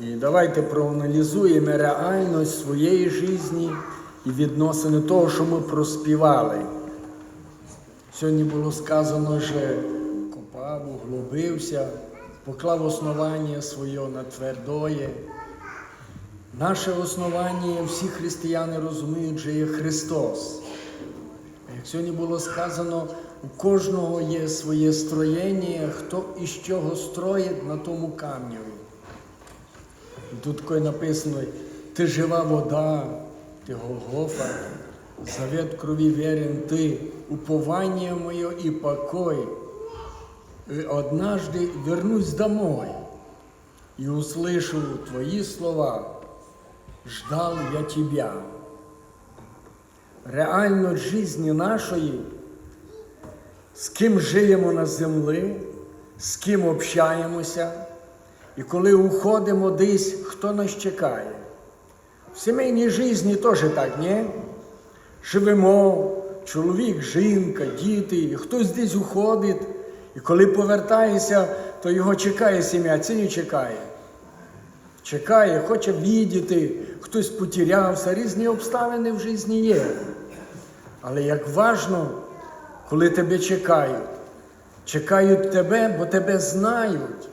І давайте проаналізуємо реальність своєї житті і відносини того, що ми проспівали. Сьогодні було сказано, що копав, углубився, поклав основання своє на твердоє. Наше основання всі християни розуміють, що є Христос. Як сьогодні було сказано, у кожного є своє строєння, хто із чого строїть на тому камневі. І Тут написано, ти жива вода, ти Голгофа, завет крові верен ти, упование моє і покой. И однажды вернусь домой и услышу твои слова. Ждал я тебя. Реально житті нашої, з ким живемо на землі, з ким общаємося, і коли уходимо десь, хто нас чекає. В сімейній житті теж так, ні? Живемо, чоловік, жінка, діти, і хтось десь уходить, і коли повертається, то його чекає сім'я, це не чекає. Чекає, хоче віддіти, хтось потерявся, різні обставини в житті є. Але як важно, коли тебе чекають, чекають тебе, бо тебе знають.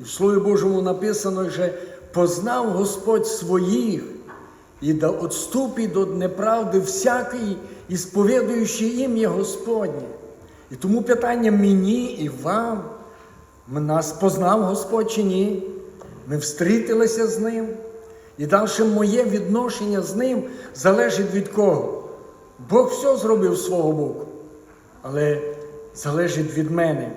І в Слові Божому написано, що познав Господь своїх і да отступить до неправди всякий, і сповідуючи ім'я Господнє. І тому питання мені і вам, нас познав Господь чи ні? Ми встрітилися з ним. І далі моє відношення з ним залежить від кого? Бог все зробив свого боку, але залежить від мене.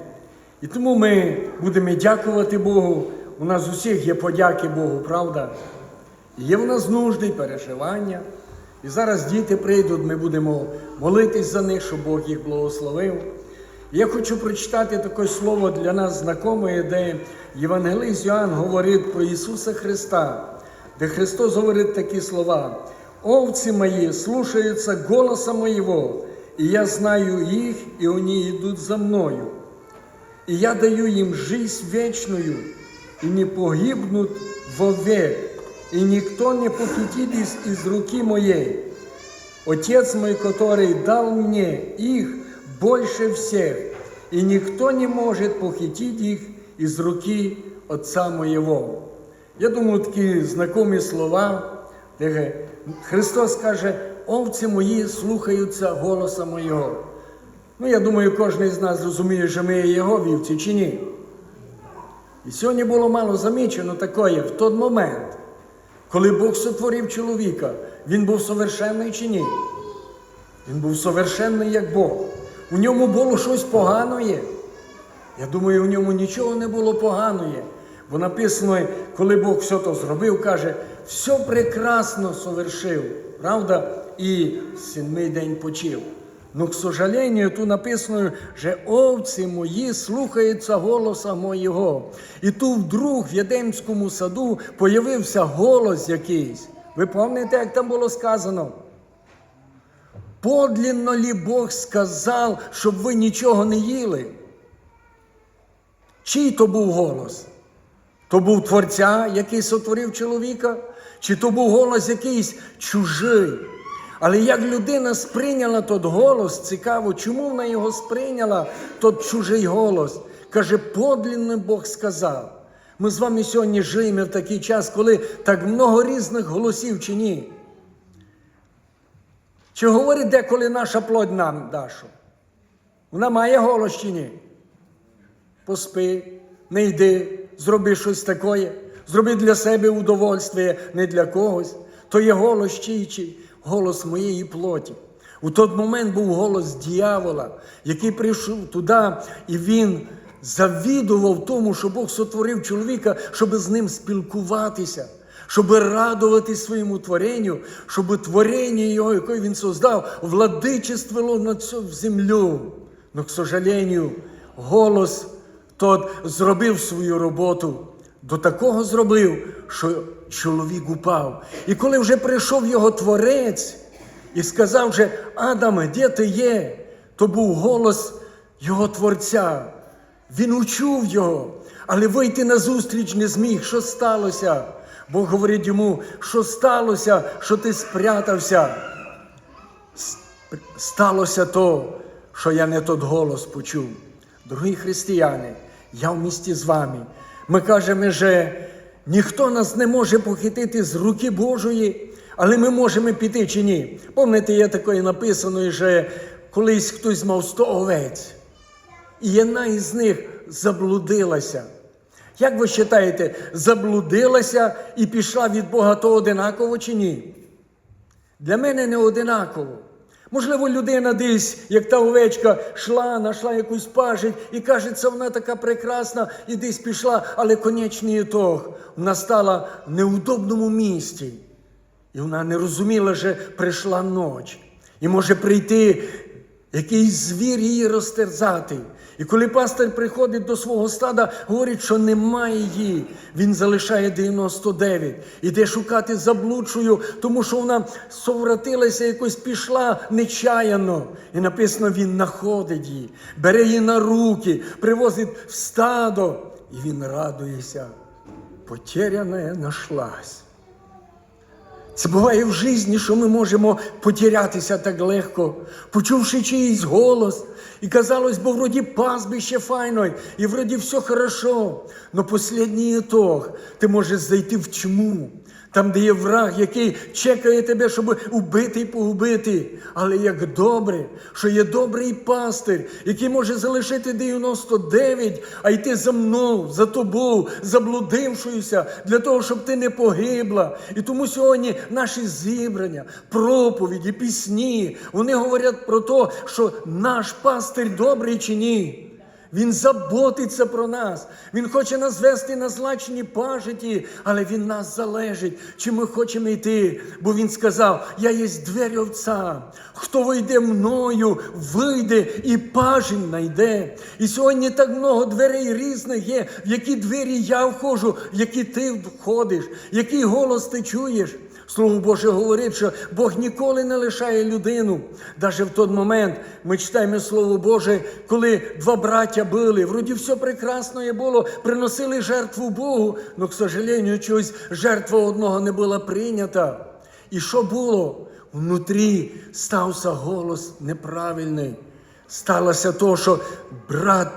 І тому ми будемо дякувати Богу. У нас усіх є подяки Богу, правда? Є в нас нужди, переживання. І зараз діти прийдуть, ми будемо молитись за них, щоб Бог їх благословив. Я хочу прочитати таке слово для нас знакоме, де Євангелист Йоанн говорить про Ісуса Христа, де Христос говорить такі слова. Овці мої слушаються голоса моєго, і я знаю їх, і вони йдуть за мною. І я даю їм жизнь вечную, і не погибнуть вовек, і ніхто не похитит из руки моей. Отец мой, который дал мне их больше всех, и никто не может похитить их из руки Отца моєго. Я думаю, такі знакомі слова, Христос каже, овці мої слухаються голоса моєго. Ну, я думаю, кожен з нас розуміє, що ми є його вівці чи ні. І сьогодні було мало замічено таке в той момент, коли Бог сотворив чоловіка, він був совершенний чи ні? Він був совершенний як Бог. У ньому було щось поганое. Я думаю, у ньому нічого не було поганое. Бо написано, коли Бог все то зробив, каже, все прекрасно совершив, правда? І сьомий день почив. Ну, к сожалению, тут написано, що овці мої слухаються голоса моєго. І тут вдруг в Єдемському саду появився голос якийсь. Ви пам'ятаєте, як там було сказано? Подлинно ли Бог сказав, щоб ви нічого не їли? Чий то був голос? То був Творця, який сотворив чоловіка, чи то був голос якийсь чужий? Але як людина сприйняла тот голос, цікаво, чому вона його сприйняла, тот чужий голос? Каже, подлинно Бог сказав. Ми з вами сьогодні живемо в такий час, коли так много різних голосів чи ні. Чи говорить деколи наша плоть нам, Дашу? Вона має голос чи ні? Поспи, не йди, зроби щось таке, зроби для себе удовольствие, не для когось. То є голос чий, чий? Голос моєї плоті. У той момент був голос дьявола, який прийшов туди, і він завідував тому, що Бог сотворив чоловіка, щоб з ним спілкуватися, щоб радуватись своєму творенню, щоб творення його, яке він создав, владичествило над цю землю. Но, к сожалению, голос тот зробив свою роботу. До такого зробив, що чоловік упав. І коли вже прийшов його творець і сказав, же, Адаме, де ти є? То був голос його Творця. Він учув його, але вийти на зустріч не зміг. Що сталося? Бог говорить йому, що сталося, що ти спрятався. Сталося то, що я не тот голос почув. Дорогі християни, я в місті з вами. Ми кажемо, що ніхто нас не може похитити з руки Божої, але ми можемо піти чи ні. Пам'ятаєте, є таке написано, що колись хтось мав 100 овець, і одна із них заблудилася. Як ви вважаєте, заблудилася і пішла від Бога то одинаково чи ні? Для мене не одинаково. Можливо, людина десь, як та овечка, йшла, знайшла якусь пажить і каже, це вона така прекрасна, і десь пішла, але конечний ітог. Вона стала в неудобному місці. І вона не розуміла, що прийшла ніч. І може прийти якийсь звір її розтерзати. І коли пастир приходить до свого стада, говорить, що немає її, він залишає 99. Іде шукати заблудшую, тому що вона совратилася, якось пішла нечаяно. І написано, він знаходить її, бере її на руки, привозить в стадо. І він радується. Потеряна нашлась. Це буває в житті, що ми можемо потерятися так легко, почувши чиїсь голос. І казалось, бо вроді пастбище файно, і вроді все хорошо. Но последній ітог ти можеш зайти в тьму, там, де є враг, який чекає тебе, щоб убити і погубити. Але як добре, що є добрий пастир, який може залишити 99, а йти за мною, за тобою, заблудившоюся, для того, щоб ти не погибла. І тому сьогодні наші зібрання, проповіді, пісні, вони говорять про те, що наш пастир добрий чи ні. Він заботиться про нас. Він хоче нас вести на злачні пажиті, але він нас залежить, чи ми хочемо йти. Бо він сказав: Я є двері овця. Хто вийде мною, вийде і пажень найде. І сьогодні так много дверей різних є, в які двері я входжу, в які ти входиш, який голос ти чуєш. Слово Боже говорить, що Бог ніколи не лишає людину. Навіть в той момент ми читаємо Слово Боже, коли два браття були, вроді все прекрасно було, приносили жертву Богу, але, к сожалению, чогось жертва одного не була прийнята. І що було? Внутрі стався голос неправильний. Сталося то, що брат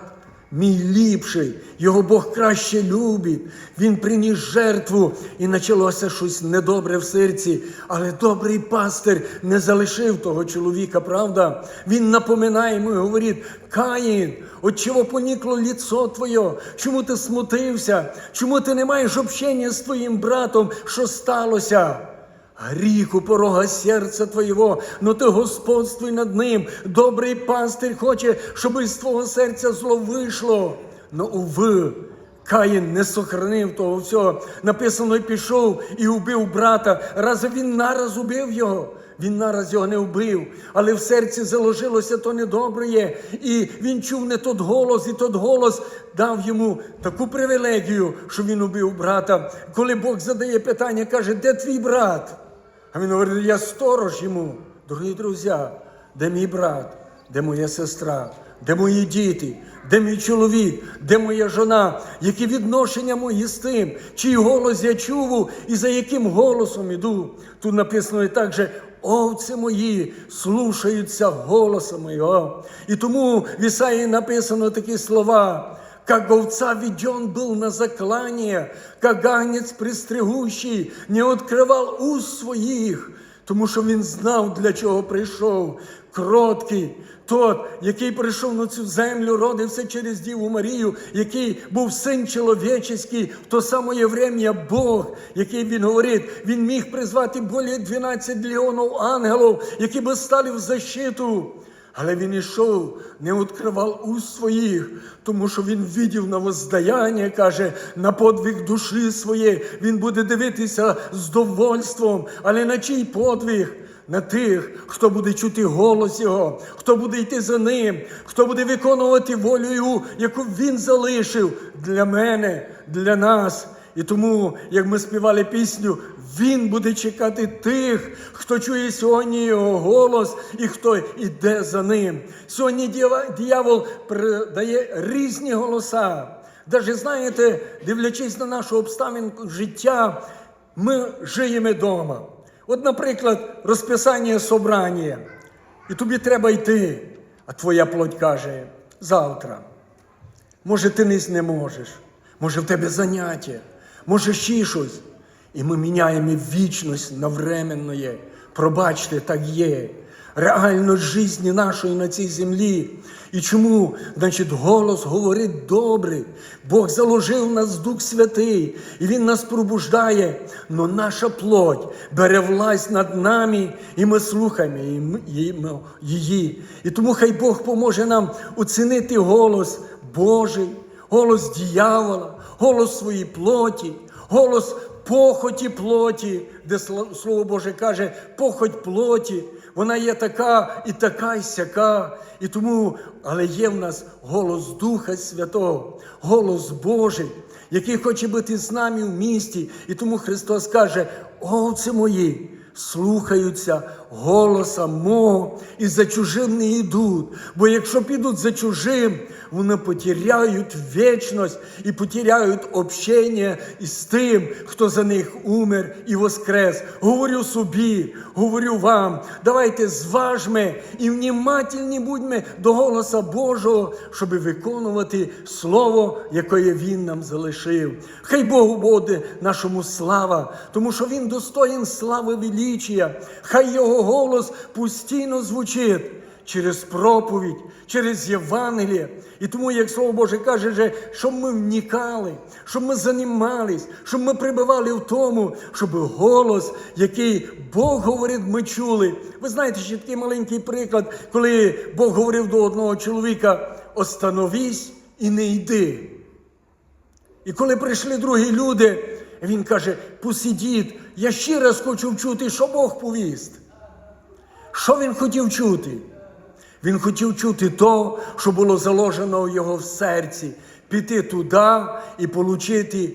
мій ліпший, його Бог краще любить. Він приніс жертву і почалося щось недобре в серці. Але добрий пастир не залишив того чоловіка, правда? Він напоминає йому і говорить: Каїн, от чого понікло ліцо твоє? Чому ти смутився? Чому ти не маєш общення з твоїм братом? Що сталося? Гріх у порога серця Твоєго, но ти господствуй над ним. Добрий пастир хоче, щоб із твого серця зло вийшло. Но уви, Каїн не сохранив того всього. Написано, пішов і убив брата. Разве він нараз убив його? Він нараз його не вбив, але в серці заложилося то недобре. І він чув не тот голос, і тот голос дав йому таку привілегію, що він убив брата. Коли Бог задає питання, каже, де твій брат? А він говорить, я сторож йому. Дорогі друзі, де мій брат, де моя сестра, де мої діти, де мій чоловік, де моя жона, які відношення мої з тим, чий голос я чув і за яким голосом іду. Тут написано і так же, овці мої слушаються голоса моєго. І тому в Ісаї написано такі слова. Как овца веден был на заклание, как агнец пристригущий, не открывал уст своїх, тому що він знав, для чого прийшов. Кроткий, тот, який прийшов на цю землю, родився через Діву Марію, який був син чоловічий, в то саме время Бог, який він говорить, він міг призвати більше 12 легіонів ангелів, які би стали в защиту. Але він ішов, не відкривав уст своїх, тому що він видів на воздаяння, каже, на подвиг душі своєї. Він буде дивитися з довольством, але на чий подвиг? На тих, хто буде чути голос Його, хто буде йти за ним, хто буде виконувати волю, яку він залишив для мене, для нас. І тому, як ми співали пісню, Він буде чекати тих, хто чує сьогодні його голос і хто йде за ним. Сьогодні диявол дає різні голоса. Даже знаєте, дивлячись на нашу обставинку життя, ми живемо вдома. От, наприклад, розписання собрання, і тобі треба йти, а твоя плоть каже завтра. Може, ти не не можеш, може, в тебе заняття, може ще щось. І ми міняємо вічність на временне. Пробачте, так є. Реальність житті нашої на цій землі. І чому? Значить, голос говорить добре. Бог заложив в нас Дух Святий, і Він нас пробуждає. Но наша плоть бере власть над нами, і ми слухаємо її-. І тому хай Бог поможе нам оцінити голос Божий, голос дьявола, голос своєї плоті, голос похоті плоті, де Слово Боже каже, похоть плоті, вона є така і така, і сяка. І тому, але є в нас голос Духа Святого, голос Божий, який хоче бути з нами в місті. І тому Христос каже: овці мої, слухаються голоса мого і за чужим не йдуть. Бо якщо підуть за чужим, вони потеряють вічність і потеряють общення із тим, хто за них умер і воскрес. Говорю собі, говорю вам, давайте зважме і внімательні будьмо до голоса Божого, щоб виконувати слово, яке Він нам залишив. Хай Богу буде нашому слава, тому що Він достоїн слави величія. Хай Його голос постійно звучить через проповідь, через Євангеліє. І тому, як Слово Боже каже, же, щоб ми вникали, щоб ми займались, щоб ми прибивали в тому, щоб голос, який Бог говорить, ми чули. Ви знаєте, ще такий маленький приклад, коли Бог говорив до одного чоловіка: остановись і не йди. І коли прийшли другі люди, він каже: посидіть, я ще раз хочу вчути, що Бог повість. Що він хотів чути? Він хотів чути то, що було заложено в його в серці, піти туди і отримати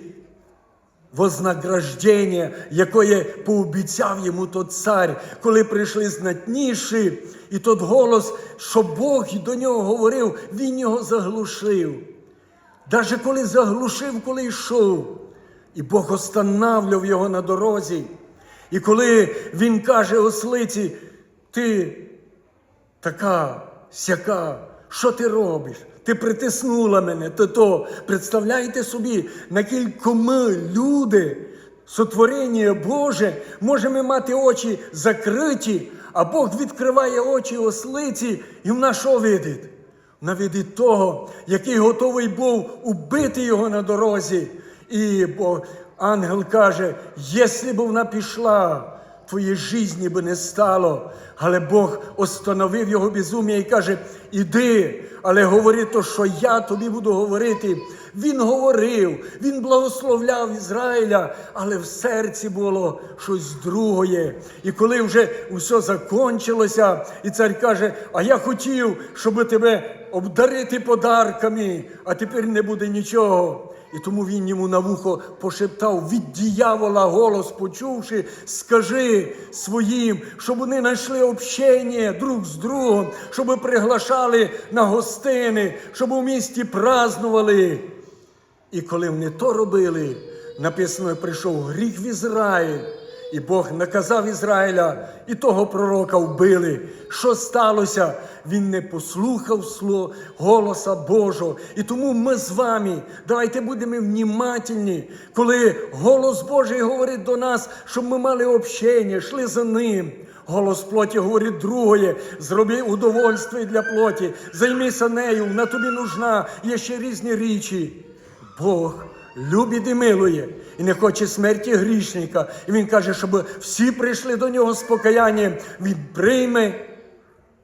вознаграждення, яке пообіцяв йому тот цар, коли прийшли знатніші, і тот голос, що Бог до нього говорив, він його заглушив. Даже коли заглушив, коли йшов, і Бог останавливав його на дорозі. І коли він каже ослиці, ти така сяка, що ти робиш? Ти притиснула мене, то то. Представляєте собі, наскільки ми, люди, сотворення Боже, можемо мати очі закриті, а Бог відкриває очі ослиці, і вона що видить? Вона видить того, який готовий був убити його на дорозі. І бо ангел каже: якщо б вона пішла, твоєї житті би не стало. Але Бог остановив його безум'я і каже: Іди, але говори то, що я тобі буду говорити. Він говорив, він благословляв Ізраїля, але в серці було щось другое. І коли вже все закончилося, і цар каже: А я хотів, щоб тебе обдарити подарками, а тепер не буде нічого. І тому він йому на вухо пошептав від діявола голос, почувши, скажи своїм, щоб вони знайшли общення друг з другом, щоб приглашали на гостини, щоб у місті празнували. І коли вони то робили, написано, прийшов гріх в Ізраїль. І Бог наказав Ізраїля, і того пророка вбили. Що сталося? Він не послухав слова голоса Божого. І тому ми з вами давайте будемо внімательні, коли голос Божий говорить до нас, щоб ми мали общення, йшли за ним. Голос плоті говорить другое, зроби удовольствие для плоті, займися нею, вона тобі нужна, є ще різні річі. Бог любить і милує, і не хоче смерті грішника. І Він каже, щоб всі прийшли до нього з покаянням. Він прийме,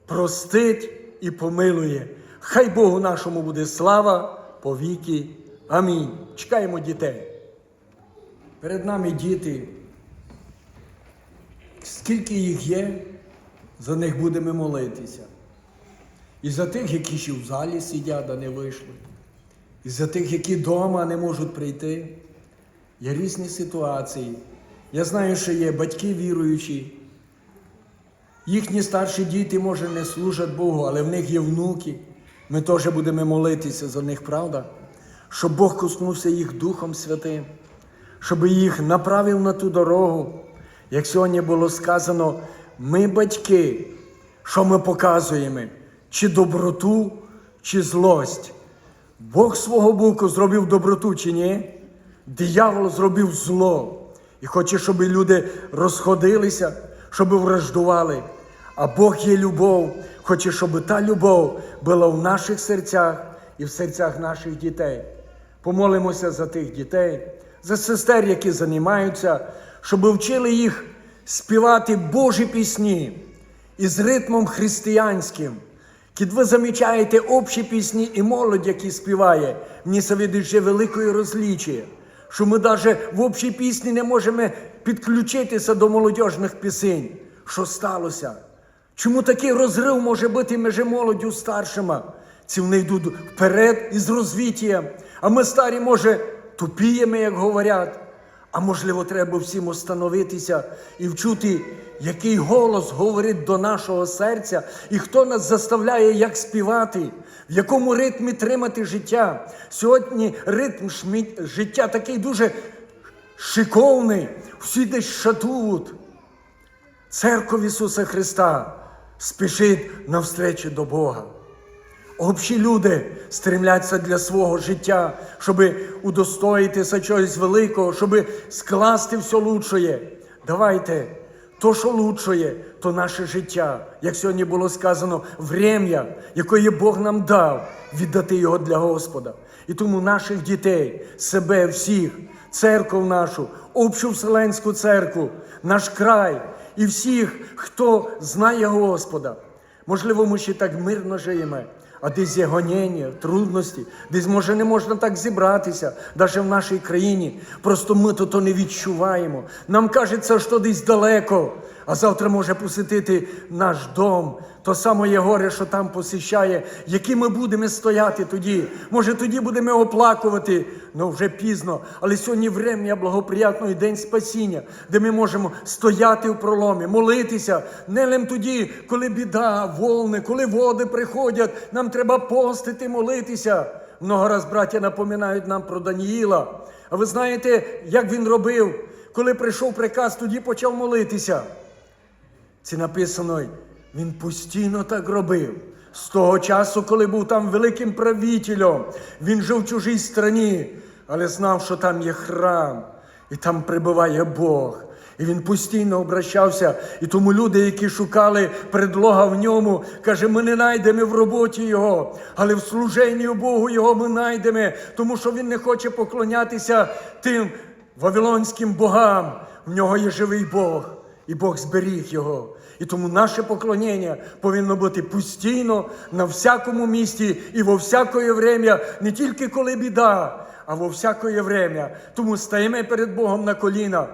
простить і помилує. Хай Богу нашому буде слава по віки. Амінь. Чекаємо дітей. Перед нами діти. Скільки їх є, за них будемо молитися. І за тих, які ще в залі сидять, а не вийшли. І за тих, які вдома не можуть прийти. Є різні ситуації. Я знаю, що є батьки віруючі. Їхні старші діти, може, не служать Богу, але в них є внуки. Ми теж будемо молитися за них, правда? Щоб Бог коснувся їх Духом Святим, щоб їх направив на ту дорогу. Як сьогодні було сказано, ми батьки, що ми показуємо? Чи доброту, чи злость. Бог свого боку зробив доброту чи ні? Диявол зробив зло. І хоче, щоб люди розходилися, щоб враждували. А Бог є любов, хоче, щоб та любов була в наших серцях і в серцях наших дітей. Помолимося за тих дітей, за сестер, які займаються, щоб вчили їх співати Божі пісні із ритмом християнським. Кід ви замічаєте общі пісні і молодь, які співає, мені видить великої розлічі, що ми навіть в общій пісні не можемо підключитися до молодіжних пісень. Що сталося? Чому такий розрив може бути між молоддю старшими? Ці вони йдуть вперед із розвіттям, а ми старі, може, тупіємо, як говорять. А можливо, треба всім остановитися і вчути, який голос говорить до нашого серця, і хто нас заставляє, як співати, в якому ритмі тримати життя. Сьогодні ритм шмі- життя такий дуже шиковний, всі десь шатують. Церква Ісуса Христа спішить навстречу до Бога. Общі люди стремляться для свого життя, щоб удостоїтися чогось великого, щоб скласти все лучшее. Давайте, то, що лучшее, то наше життя, як сьогодні було сказано, врем'я, яке Бог нам дав, віддати його для Господа. І тому наших дітей, себе, всіх, церкву нашу, общу вселенську церкву, наш край і всіх, хто знає Господа. Можливо, ми ще так мирно живемо, а десь є гоніння, трудності, десь може не можна так зібратися, навіть в нашій країні. Просто ми то, то не відчуваємо. Нам кажеться, що десь далеко, а завтра може посетити наш дом. То саме горе, що там посіщає, які ми будемо стояти тоді. Може, тоді будемо оплакувати, ну вже пізно. Але сьогодні врем'я благоприятний день спасіння, де ми можемо стояти в проломі, молитися. Не лим тоді, коли біда, волни, коли води приходять, нам треба постити, молитися. Много раз браття напоминають нам про Даніїла. А ви знаєте, як він робив, коли прийшов приказ, тоді почав молитися. Це написано, він постійно так робив. З того часу, коли був там великим правителем, він жив в чужій страні, але знав, що там є храм, і там прибуває Бог. І він постійно обращався. І тому люди, які шукали предлога в ньому, каже, ми не знайдемо в роботі його, але в служенні Богу його ми знайдемо, тому що він не хоче поклонятися тим вавилонським богам. В нього є живий Бог, і Бог зберіг його. І тому наше поклоніння повинно бути постійно на всякому місці і во всякое время, не тільки коли біда, а во всякое время. Тому стаємо перед Богом на коліна.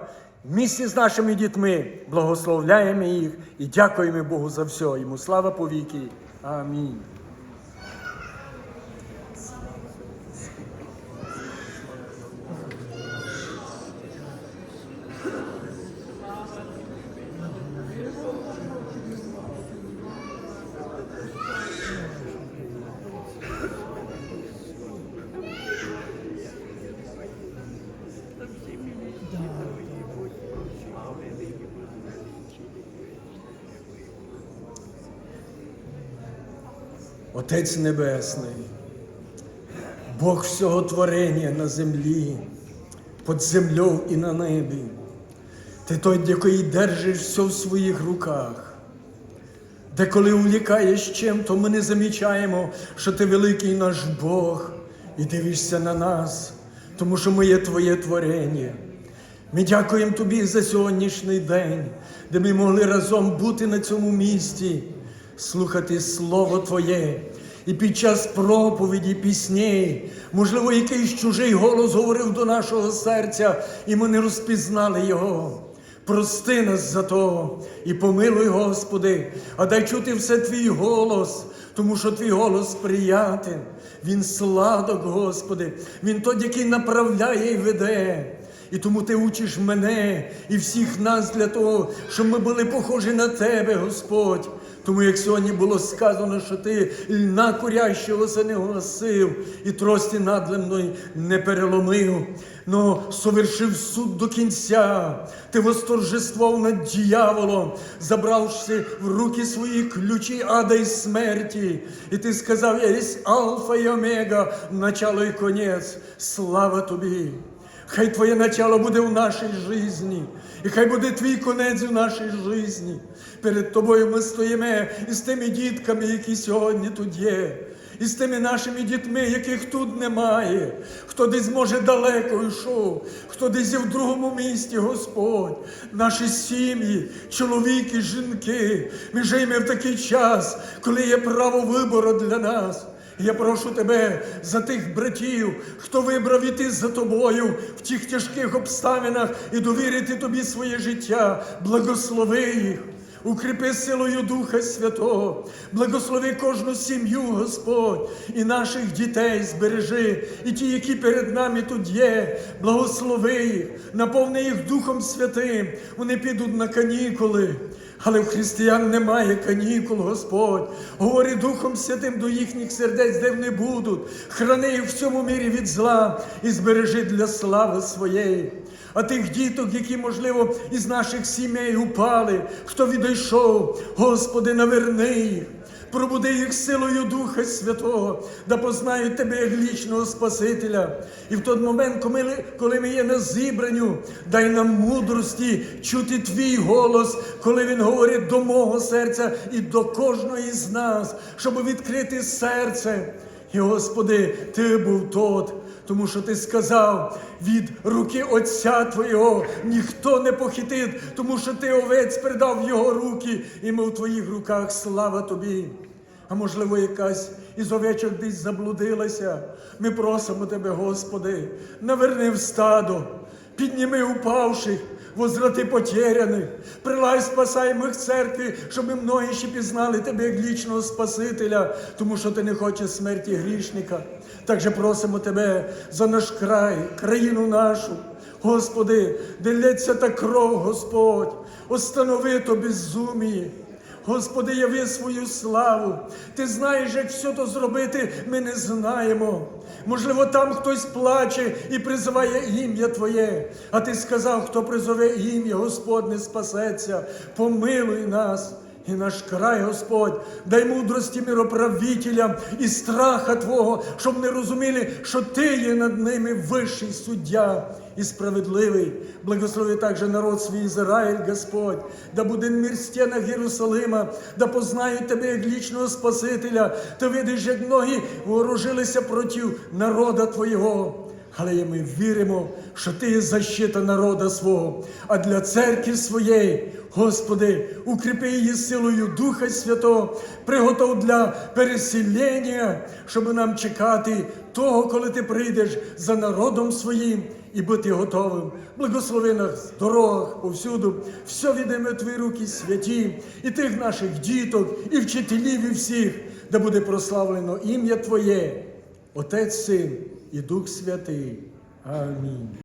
Місті з нашими дітьми благословляємо їх і дякуємо Богу за все. Йому слава повіки. Амінь. Отець Небесний, Бог всього творення на землі, під землею і на небі. Ти той, який держиш все в своїх руках. Де коли увлікаєш чим, то ми не замічаємо, що ти великий наш Бог і дивишся на нас, тому що ми є Твоє творення. Ми дякуємо Тобі за сьогоднішній день, де ми могли разом бути на цьому місці, слухати Слово Твоє. І під час проповіді, пісней, можливо, якийсь чужий голос говорив до нашого серця, і ми не розпізнали його. Прости нас за то і помилуй, Господи, а дай чути все Твій голос, тому що Твій голос приятен, Він сладок, Господи, Він той, який направляє і веде. І тому ти учиш мене і всіх нас для того, щоб ми були похожі на тебе, Господь. Тому як сьогодні було сказано, що ти льна курящого не оголосив, і трості надлемної не переломив, но совершив суд до кінця. Ти восторжествував над дьяволом, забравши в руки свої ключі ада і смерті. І ти сказав, я єсть Алфа і Омега, начало і конець. Слава тобі! Хай Твоє начало буде в нашій житті, і хай буде твій конець у нашій житті. Перед тобою ми стоїмо із тими дітками, які сьогодні тут є, і з тими нашими дітьми, яких тут немає, хто десь може далеко йшов, хто десь є в другому місті, Господь, наші сім'ї, чоловіки, жінки. Ми живемо в такий час, коли є право вибору для нас. Я прошу тебе за тих братів, хто вибрав іти за тобою в тих тяжких обставинах і довірити тобі своє життя. Благослови їх. Укріпи силою Духа Святого, благослови кожну сім'ю, Господь, і наших дітей збережи, і ті, які перед нами тут є, благослови їх, наповни їх Духом Святим. Вони підуть на канікули. Але в християн немає канікул, Господь. Говори Духом Святим до їхніх сердець, де вони будуть. Храни їх в цьому мірі від зла і збережи для слави своєї. А тих діток, які, можливо, із наших сімей упали, хто відійшов, Господи, наверни їх. Пробуди їх силою Духа Святого, да познають Тебе як вічного Спасителя. І в той момент, коли, ми є на зібранню, дай нам мудрості чути Твій голос, коли Він говорить до мого серця і до кожної з нас, щоб відкрити серце. І, Господи, Ти був тот, тому що Ти сказав, від руки Отця Твого ніхто не похитить, тому що Ти овець передав його руки, і ми в Твоїх руках слава Тобі. А можливо, якась із овечок десь заблудилася. Ми просимо Тебе, Господи, наверни в стадо, підніми упавших, возврати потеряних, прилай спасаємих церкви, щоб многі ще пізнали Тебе як вічного Спасителя, тому що Ти не хочеш смерті грішника. Так же просимо Тебе за наш край, країну нашу. Господи, де лється та кров, Господь, останови то безуміє. Господи, яви свою славу. Ти знаєш, як все то зробити, ми не знаємо. Можливо, там хтось плаче і призиває ім'я Твоє, а ти сказав, хто призове ім'я, Господне спасеться, помилуй нас. І наш край, Господь, дай мудрості мироправителям і страха Твого, щоб не розуміли, що Ти є над ними вищий суддя і справедливий. Благослови також народ свій Ізраїль, Господь, да буде мир стінах Єрусалима, да познають Тебе як вічного Спасителя. Ти видиш, як многі вооружилися проти народа Твого. Але ми віримо, що Ти є защита народа свого, а для церкви своєї, Господи, укріпи її силою Духа Святого, приготов для переселення, щоб нам чекати того, коли ти прийдеш за народом своїм і бути готовим. Благослови нас дорогах, повсюду, все віддаємо Твої руки святі, і тих наших діток, і вчителів, і всіх, де буде прославлено ім'я Твоє, Отець Син і Дух Святий. Амінь.